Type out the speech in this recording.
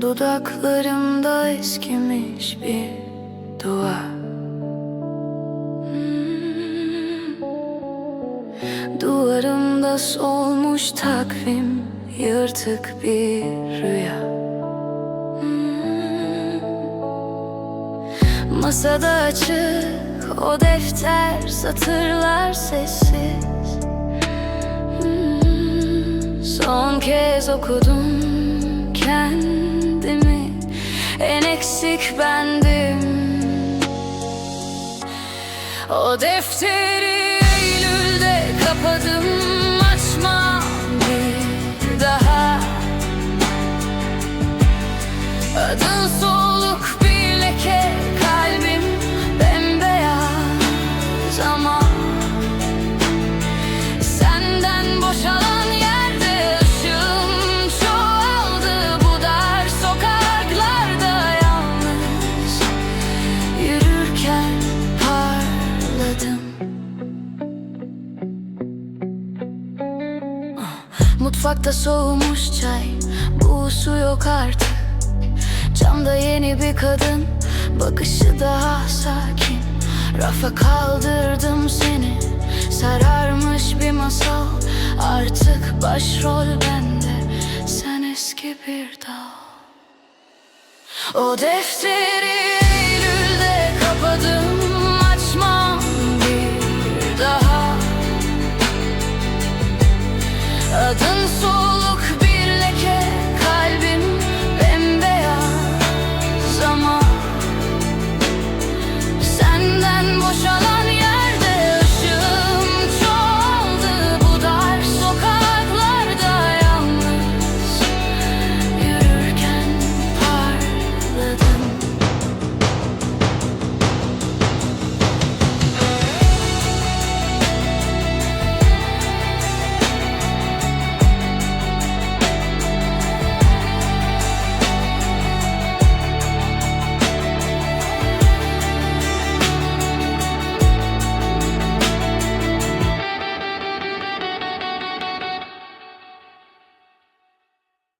Dudaklarımda eskimiş bir dua Hmm. Duvarımda solmuş takvim Yırtık bir rüya Hmm. Masada açık o defter Satırlar sessiz Hmm. Son kez okudum eksik bendim. O defteri Eylül'de kapadım Açmam bir daha. Adın soluk Mutfakta soğumuş çay Bu su yok artık. Camda yeni bir kadın Bakışı daha sakin. Rafa kaldırdım seni Sararmış bir masal. Artık başrol bende Sen eski bir dal. O defteri so